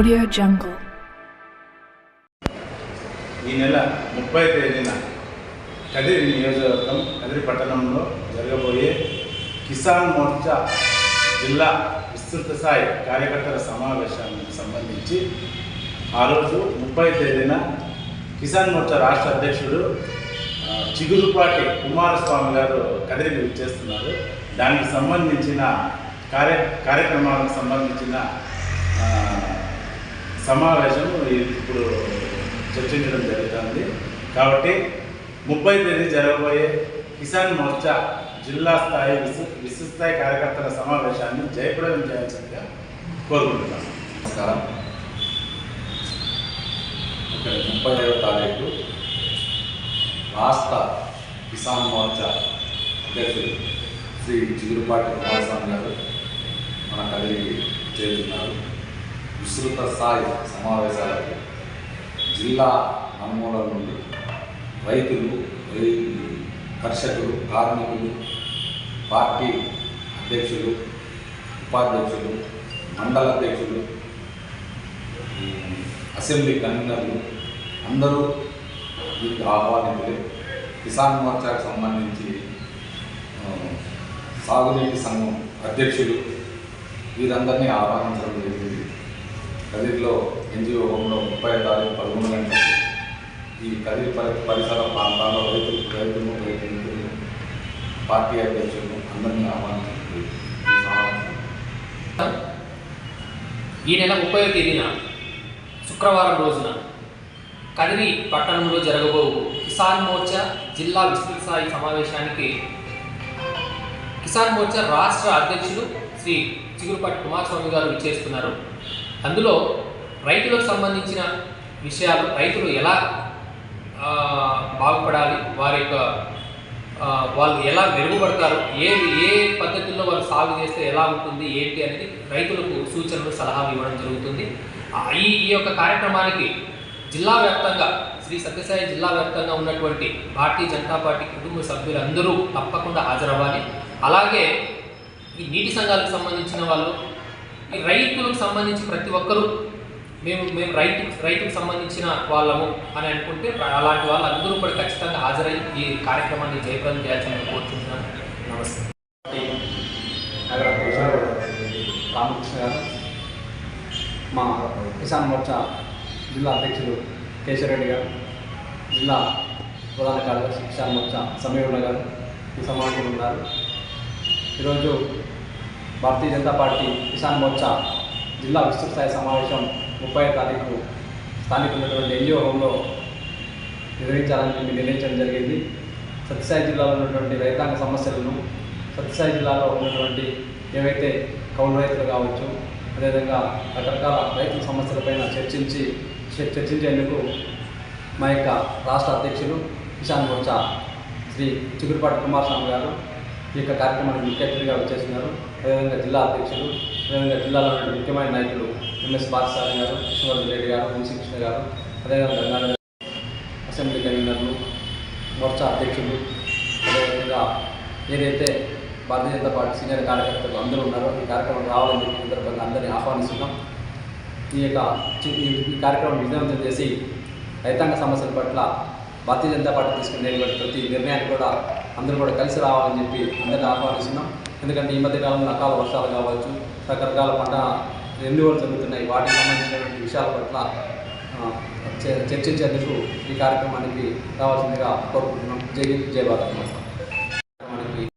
Audio జంగల్ ఈ నెల ముప్పై తేదీన కదిరి నియోజకవర్గం కదిరి పట్టణంలో జరగబోయే కిసాన్ మోర్చా జిల్లా విస్తృత స్థాయి కార్యకర్తల సమావేశానికి సంబంధించి ఆ రోజు ముప్పై తేదీన కిసాన్ మోర్చా రాష్ట్ర అధ్యక్షుడు చిగురుపాటి కుమారస్వామి గారు కదిరికి విచ్చేస్తున్నారు దానికి సంబంధించిన కార్య కార్యక్రమాలకు సంబంధించిన సమావేశం ఇప్పుడు చర్చించడం జరుగుతుంది. కాబట్టి ముప్పై తేదీ జరగబోయే కిసాన్ మోర్చా జిల్లా స్థాయి విశ్వ విశ్వస్థాయి స్థాయి కార్యకర్తల సమావేశాన్ని జయప్రదం చేయాల్సిందిగా కోరుకుంటున్నాను. నమస్కారం. ఇక్కడ ముప్పై ఐదవ తారీఖు రాష్ట్ర కిసాన్ మోర్చా అధ్యక్షుడు శ్రీ చిగురుపాటి కుమారస్వామి గారు మన కలిగి చేరుతున్నారు. విస్తృత స్థాయి సమావేశాలకు జిల్లా నలుమూలల నుండి రైతులు కర్షకులు కార్మికులు పార్టీ అధ్యక్షులు ఉపాధ్యక్షులు మండల అధ్యక్షులు అసెంబ్లీ కన్వీనర్లు అందరూ దీనికి ఆహ్వానితులే. కిసాన్ మోర్చాకు సంబంధించి సాగునీటి సంఘం అధ్యక్షులు వీరందరినీ ఆహ్వానించడం కదిరిలో ఎన్జిఓ హోంలో ముప్పై తారీఖు పదకొండు గంటలకు ఈ కదిరి పరి పరిసర ప్రాంతాల్లో రైతులు రైతులు రైతులు పార్టీ అధ్యక్షులు అందరినీ ఆహ్వానించడం ఈ నెల ముప్పై తేదీన శుక్రవారం రోజున కదిరి పట్టణంలో జరగబో కిసాన్ మోర్చా జిల్లా విస్తృత స్థాయి సమావేశానికి కిసాన్ మోర్చా రాష్ట్ర అధ్యక్షులు శ్రీ చిగురుపట్టి కుమారస్వామి గారు విచ్చేస్తున్నారు. అందులో రైతులకు సంబంధించిన విషయాలు రైతులు ఎలా బాగుపడాలి వారి యొక్క వాళ్ళు ఎలా మెరుగుపడతారు ఏ ఏ పద్ధతుల్లో వాళ్ళు సాగు చేస్తే ఎలా ఉంటుంది ఏంటి అనేది రైతులకు సూచనలు సలహాలు ఇవ్వడం జరుగుతుంది. ఈ ఈ యొక్క కార్యక్రమానికి జిల్లా వ్యాప్తంగా శ్రీ సత్యసాయి జిల్లా వ్యాప్తంగా ఉన్నటువంటి భారతీయ జనతా పార్టీ కుటుంబ సభ్యులందరూ తప్పకుండా హాజరవ్వాలి. అలాగే ఈ నీటి సంఘాలకు సంబంధించిన వాళ్ళు ఈ రైతులకు సంబంధించి ప్రతి ఒక్కరూ మేము మేము రైతు రైతుకు సంబంధించిన వాళ్ళము అని అనుకుంటే అలాంటి వాళ్ళు అందరూ కూడా ఖచ్చితంగా హాజరై ఈ కార్యక్రమాన్ని జయప్రదం చేయాల్సిందని కోరుకుంటున్నాను. నమస్తే. రామకృష్ణ గారు మా కిసాన్ మోర్చా జిల్లా అధ్యక్షులు కేశవరెడ్డి గారు జిల్లా ప్రధాన కార్యదర్శి కిసాన్ మోర్చా సమీరుల గారు ఈ సమావేశంలో ఉన్నారు. ఈరోజు భారతీయ జనతా పార్టీ కిసాన్ మోర్చా జిల్లా విస్తృత స్థాయి సమావేశం ముప్పై తారీఖు స్థానిక ఉన్నటువంటి ఎన్జిఓ హోంలో నిర్వహించాలని నిర్ణయించడం జరిగింది. సత్యసాయి జిల్లాలో ఉన్నటువంటి రైతాంగ సమస్యలను సత్యసాయి జిల్లాలో ఉన్నటువంటి ఏవైతే కౌలు రైతులు కావచ్చు అదేవిధంగా రకరకాల రైతుల సమస్యలపైన చర్చించి చర్చించేందుకు మా యొక్క రాష్ట్ర అధ్యక్షులు కిసాన్ మోర్చా శ్రీ చిగురుపాటి కుమారస్వామి గారు ఈ యొక్క కార్యక్రమానికి ముఖ్య అతిథిగా వచ్చేసినారు అదేవిధంగా జిల్లా అధ్యక్షులు అదేవిధంగా జిల్లాలో ఉన్న ముఖ్యమైన నాయకులు ఎంఎస్ పాఠశాల గారు కృష్ణవర్ధన్ రెడ్డి గారు వంశీకృష్ణ గారు అదేవిధంగా గంగాధర్ అసెంబ్లీ కన్వీనర్లు మోర్చా అధ్యక్షులు అదేవిధంగా ఏదైతే భారతీయ జనతా పార్టీ సీనియర్ కార్యకర్తలు అందరూ ఉన్నారో ఈ కార్యక్రమం రావాలని చెప్పి సందర్భంగా అందరినీ ఆహ్వానిస్తున్నాం. ఈ యొక్క ఈ కార్యక్రమం విజయవంతం చేసి రైతాంగ సమస్యల పట్ల భారతీయ జనతా పార్టీ తీసుకునే ప్రతి నిర్ణయాన్ని కూడా అందరూ కూడా కలిసి రావాలని చెప్పి అందరిని ఆహ్వానిస్తున్నాం. ఎందుకంటే ఈ మధ్య కాలంలో అకాల వర్షాలు కావచ్చు రకరకాల పంట రెన్యువల్ జరుగుతున్నాయి. వాటికి సంబంధించినటువంటి విషయాల పట్ల చ- చర్చించేందుకు ఈ కార్యక్రమానికి రావాల్సిందిగా కోరుకుంటున్నాం. జై జయ భారత్.